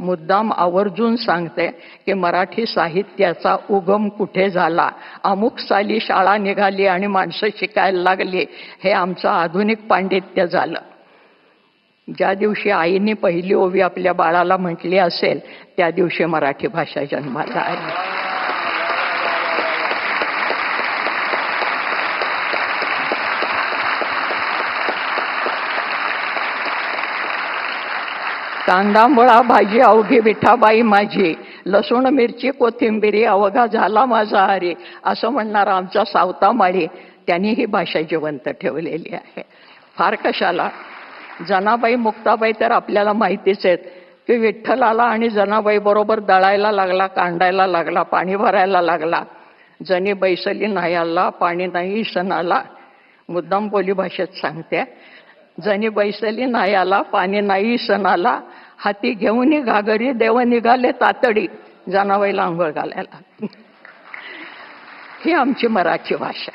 मुद्दाम आवर्जून सांगते की मराठी साहित्याचा उगम कुठे झाला? अमुक साली शाळा निघाली आणि माणसं शिकायला लागली. हे आमचं आधुनिक पांडित्य झालं. ज्या दिवशी आईने पहिली ओवी आपल्या बाळाला म्हटली असेल त्या दिवशी मराठी भाषा जन्माला आली. कांदा मुळा भाजी अवघी विठाबाई माझी. लसूण मिरची कोथिंबिरी अवघा झाला माझा हरी असं म्हणणारा आमचा सावता माळी. त्यांनी ही भाषा जिवंत ठेवलेली आहे. फार कशाला? जनाबाई मुक्ताबाई तर आपल्याला माहितीच आहेत. की विठ्ठलाला आणि जनाबाई बरोबर दळायला लागला कांडायला लागला पाणी भरायला लागला. जनी बैसली नाही आला पाणी नाही सणाला. मुद्दाम बोली भाषेत सांगते. जनी बैसली नाही आला पाणी नाही सणाला. हाती घेऊन घागरी देव निघाले तातडी. जनावरीला आंघोळ घालायला. ही आमची मराठी भाषा.